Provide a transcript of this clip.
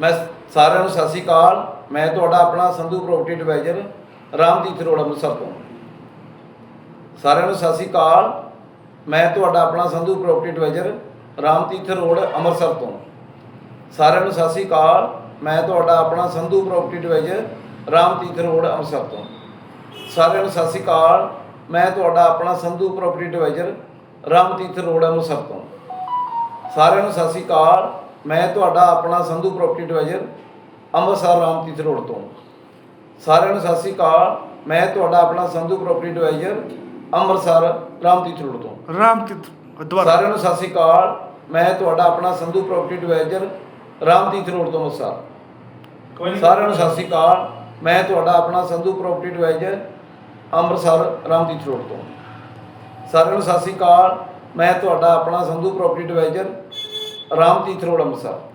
ਮੈਂ ਸਾਰਿਆਂ ਨੂੰ ਸਤਿ ਸ੍ਰੀ ਅਕਾਲ ਮੈਂ ਤੁਹਾਡਾ ਆਪਣਾ Sandhu property advisor Ramdeep road ਮੁਸਰ ਤੋਂ ਸਾਰਿਆਂ ਨੂੰ ਸਤਿ ਸ੍ਰੀ ਅਕਾਲ ਮੈਂ ਤੁਹਾਡਾ ਆਪਣਾ Sandhu property advisor Ramdeep road Amritsar ਤੋਂ ਸਾਰਿਆਂ ਨੂੰ ਸਤਿ ਸ੍ਰੀ ਅਕਾਲ ਮੈਂ ਤੁਹਾਡਾ ਆਪਣਾ Sandhu property advisor Ramdeep road Amritsar ਤੋਂ ਸਾਰਿਆਂ ਨੂੰ ਸਤਿ ਸ੍ਰੀ ਅਕਾਲ ਮੈਂ ਤੁਹਾਡਾ ਆਪਣਾ Sandhu property advisor Ramdeep road Amritsar ਤੋਂ ਸਾਰਿਆਂ ਨੂੰ ਸਤਿ ਸ੍ਰੀ ਅਕਾਲ ਮੈਂ ਤੁਹਾਡਾ ਆਪਣਾ Sandhu property advisor Amritsar Ramtirath road ਤੋਂ ਸਾਰਿਆਂ ਨੂੰ ਸਤਿ ਸ੍ਰੀ ਅਕਾਲ ਮੈਂ ਤੁਹਾਡਾ ਆਪਣਾ Sandhu property advisor Amritsar Ramtirath road ਤੋਂ ਰਾਮਤੀਰਥ ਦੁਆਰਾ ਸਾਰਿਆਂ ਨੂੰ ਸਤਿ ਸ੍ਰੀ ਅਕਾਲ ਮੈਂ ਤੁਹਾਡਾ ਆਪਣਾ Sandhu property adviser Ramtirath road ਤੋਂ ਅੰਮ੍ਰਿਤਸਰ ਸਾਰਿਆਂ ਨੂੰ ਸਤਿ ਸ੍ਰੀ ਅਕਾਲ ਮੈਂ ਤੁਹਾਡਾ ਆਪਣਾ Sandhu property advisor Amritsar Ramtirath road ਤੋਂ ਸਾਰਿਆਂ ਨੂੰ ਸਤਿ ਸ੍ਰੀ ਅਕਾਲ ਮੈਂ ਤੁਹਾਡਾ ਆਪਣਾ ਸੰਧੂ ਪ੍ਰੋਪਰਟੀ ਐਡਵਾਈਜ਼ਰ ਰਾਮ ਤੀਰਥ ਰੋਡ ਅੰਮ੍ਰਿਤਸਰ